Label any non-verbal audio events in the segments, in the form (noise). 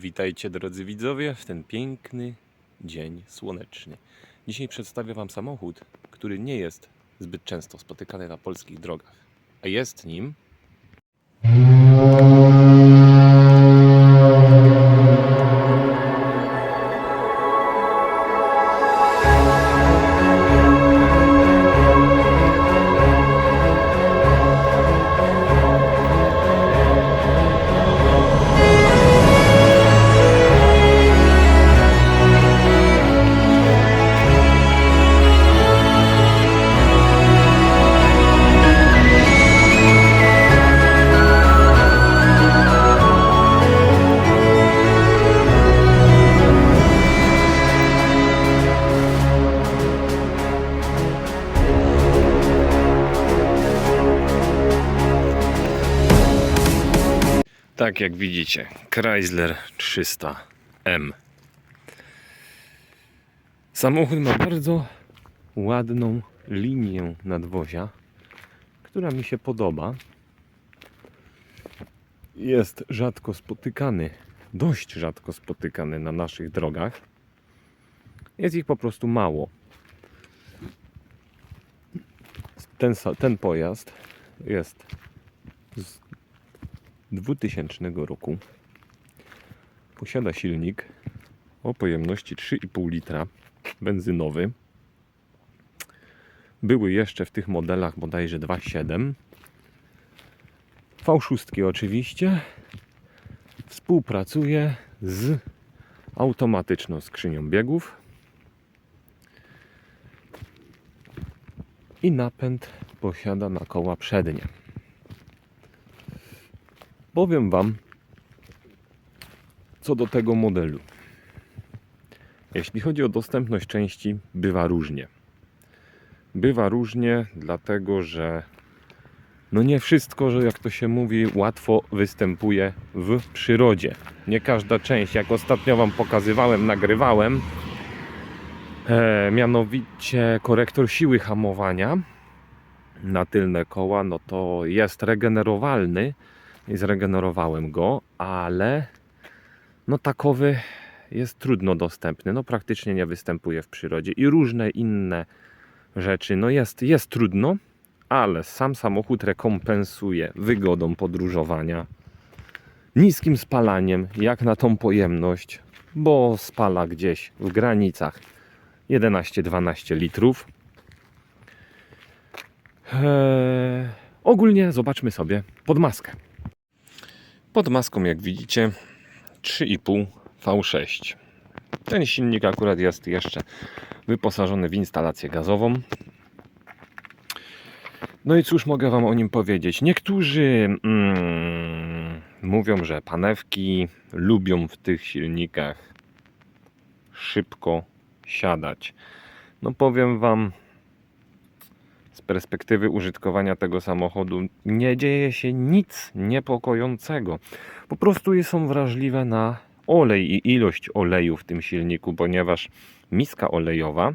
Witajcie drodzy widzowie w ten piękny dzień słoneczny. Dzisiaj przedstawię Wam samochód, który nie jest zbyt często spotykany na polskich drogach, a jest nim Tak jak widzicie, Chrysler 300M. Samochód ma bardzo ładną linię nadwozia, która mi się podoba. Jest rzadko spotykany, dość rzadko spotykany na naszych drogach. Jest ich po prostu mało. Ten, ten pojazd jest z 2000 roku. Posiada silnik o pojemności 3,5 litra benzynowy. Były jeszcze w tych modelach bodajże 2,7. V6 oczywiście. Współpracuje z automatyczną skrzynią biegów. I napęd posiada na koła przednie. Powiem Wam co do tego modelu. Jeśli chodzi o dostępność części, bywa różnie. Bywa różnie, dlatego że no nie wszystko, że jak to się mówi, łatwo występuje w przyrodzie. Nie każda część, jak ostatnio Wam pokazywałem, nagrywałem, e, mianowicie korektor siły hamowania na tylne koła, no to jest regenerowalny i zregenerowałem go, ale no takowy jest trudno dostępny, no praktycznie nie występuje w przyrodzie i różne inne rzeczy, no jest, jest trudno, ale sam samochód rekompensuje wygodą podróżowania, niskim spalaniem, jak na tą pojemność, bo spala gdzieś w granicach 11-12 litrów. Eee, ogólnie zobaczmy sobie pod maskę. Pod maską, jak widzicie, 3,5 V6. Ten silnik akurat jest jeszcze wyposażony w instalację gazową. No i cóż mogę Wam o nim powiedzieć? Niektórzy mm, mówią, że panewki lubią w tych silnikach szybko siadać. No powiem Wam, perspektywy użytkowania tego samochodu nie dzieje się nic niepokojącego. Po prostu są wrażliwe na olej i ilość oleju w tym silniku, ponieważ miska olejowa,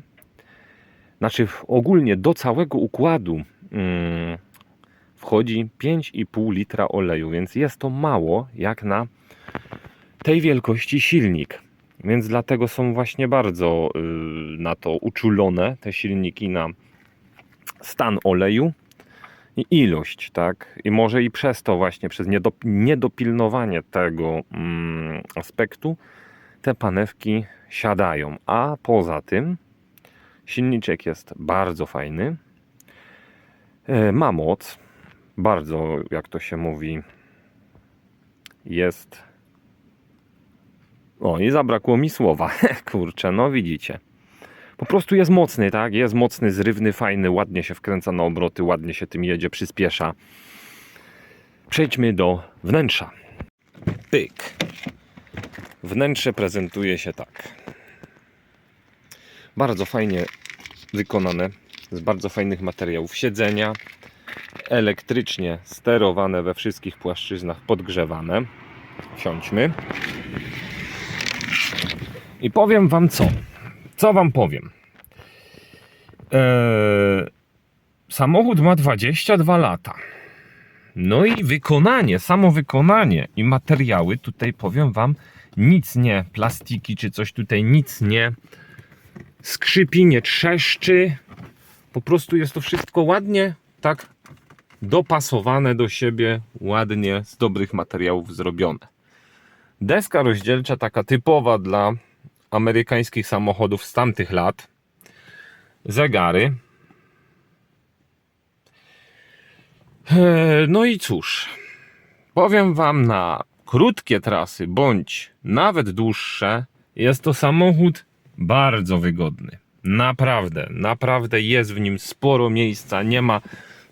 znaczy ogólnie do całego układu mm, wchodzi 5,5 litra oleju, więc jest to mało jak na tej wielkości silnik. Więc dlatego są właśnie bardzo y, na to uczulone te silniki na stan oleju i ilość, tak? I może i przez to właśnie, przez niedop- niedopilnowanie tego mm, aspektu te panewki siadają. A poza tym silniczek jest bardzo fajny. E, Ma moc, bardzo, jak to się mówi, jest. O, i zabrakło mi słowa. (laughs) Kurczę, no widzicie. Po prostu jest mocny, tak? Jest mocny, zrywny, fajny, ładnie się wkręca na obroty, ładnie się tym jedzie, przyspiesza. Przejdźmy do wnętrza. Pyk. Wnętrze prezentuje się tak. Bardzo fajnie wykonane, z bardzo fajnych materiałów. Siedzenia elektrycznie sterowane we wszystkich płaszczyznach, podgrzewane. Wsiądźmy. I powiem Wam co. Co Wam powiem? Eee, samochód ma 22 lata. No i wykonanie, samo wykonanie i materiały tutaj powiem Wam nic nie, plastiki czy coś tutaj, nic nie skrzypi, nie trzeszczy. Po prostu jest to wszystko ładnie, tak dopasowane do siebie, ładnie z dobrych materiałów zrobione. Deska rozdzielcza, taka typowa dla amerykańskich samochodów z tamtych lat. Zegary. Eee, No i cóż, powiem Wam na krótkie trasy bądź nawet dłuższe, jest to samochód bardzo wygodny. Naprawdę, naprawdę jest w nim sporo miejsca. Nie ma,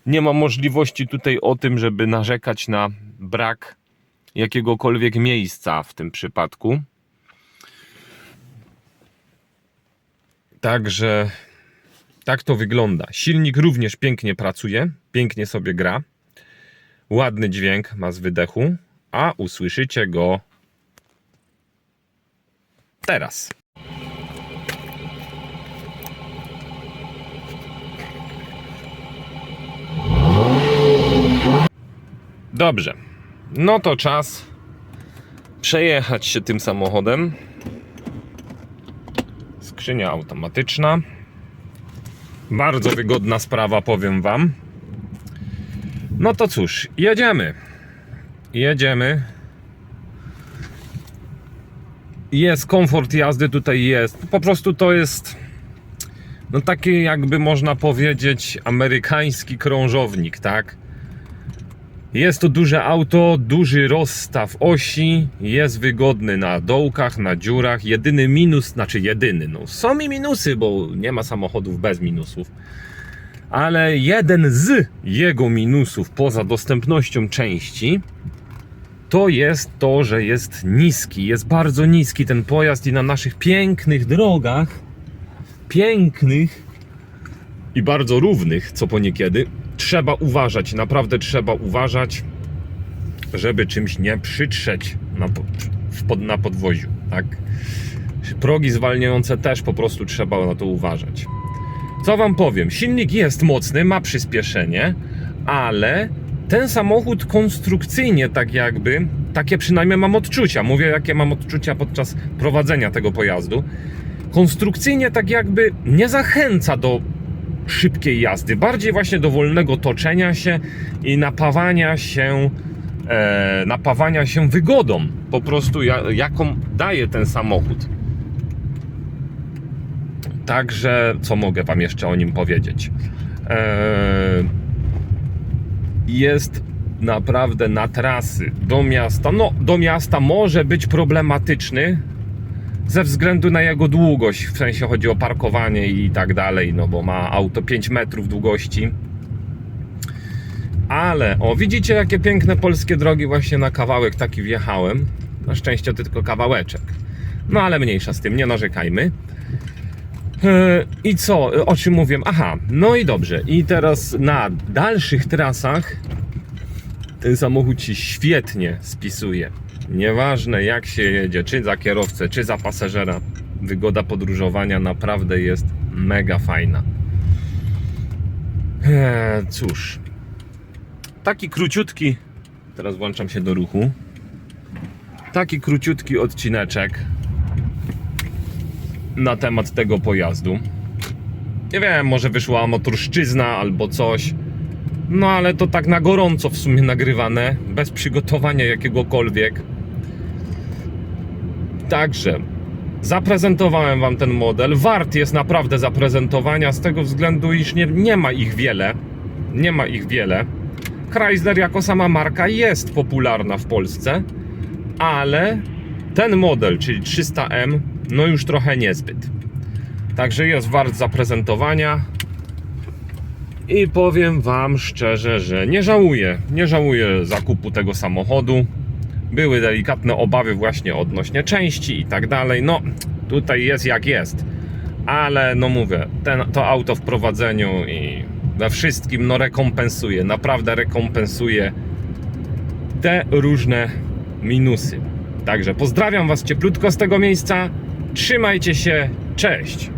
nie ma możliwości tutaj o tym, żeby narzekać na brak jakiegokolwiek miejsca w tym przypadku. Także tak to wygląda. Silnik również pięknie pracuje, pięknie sobie gra. Ładny dźwięk ma z wydechu, a usłyszycie go teraz. Dobrze. No to czas przejechać się tym samochodem. Skrzynia automatyczna. Bardzo wygodna sprawa, powiem Wam. No to cóż, jedziemy. Jedziemy. Jest komfort jazdy, tutaj jest. Po prostu to jest no taki jakby można powiedzieć amerykański krążownik, tak? Jest to duże auto, duży rozstaw osi, jest wygodny na dołkach, na dziurach. Jedyny minus, znaczy jedyny, no są i minusy, bo nie ma samochodów bez minusów. Ale jeden z jego minusów, poza dostępnością części, to jest to, że jest niski. Jest bardzo niski ten pojazd i na naszych pięknych drogach, pięknych i bardzo równych, co po niekiedy, trzeba uważać, naprawdę trzeba uważać, żeby czymś nie przytrzeć na, pod, na podwoziu, tak? Progi zwalniające też po prostu trzeba na to uważać. Co wam powiem? Silnik jest mocny, ma przyspieszenie, ale ten samochód konstrukcyjnie tak jakby, takie przynajmniej mam odczucia, mówię jakie mam odczucia podczas prowadzenia tego pojazdu, konstrukcyjnie tak jakby nie zachęca do szybkiej jazdy, bardziej właśnie do wolnego toczenia się i napawania się, e, napawania się wygodą, po prostu ja, jaką daje ten samochód. Także, co mogę Wam jeszcze o nim powiedzieć? E, jest naprawdę na trasy do miasta. No, do miasta może być problematyczny, ze względu na jego długość, w sensie chodzi o parkowanie i tak dalej, no bo ma auto 5 metrów długości. Ale, o widzicie jakie piękne polskie drogi właśnie na kawałek taki wjechałem. Na szczęście tylko kawałeczek. No ale mniejsza z tym, nie narzekajmy. E, I co, o czym mówię? Aha, no i dobrze. I teraz na dalszych trasach ten samochód się świetnie spisuje. Nieważne jak się jedzie, czy za kierowcę, czy za pasażera, wygoda podróżowania naprawdę jest mega fajna. Eee, cóż, taki króciutki, teraz włączam się do ruchu. Taki króciutki odcineczek na temat tego pojazdu. Nie wiem, może wyszła motorszczyzna albo coś. No ale to tak na gorąco w sumie nagrywane, bez przygotowania jakiegokolwiek. Także zaprezentowałem Wam ten model. Wart jest naprawdę zaprezentowania z tego względu, iż nie, nie ma ich wiele. Nie ma ich wiele. Chrysler jako sama marka jest popularna w Polsce, ale ten model, czyli 300M, no już trochę niezbyt. Także jest wart zaprezentowania. I powiem Wam szczerze, że nie żałuję. Nie żałuję zakupu tego samochodu. Były delikatne obawy właśnie odnośnie części i tak dalej. No, tutaj jest jak jest. Ale no mówię, ten, to auto w prowadzeniu i we wszystkim no rekompensuje, naprawdę rekompensuje te różne minusy. Także pozdrawiam Was cieplutko z tego miejsca. Trzymajcie się, cześć!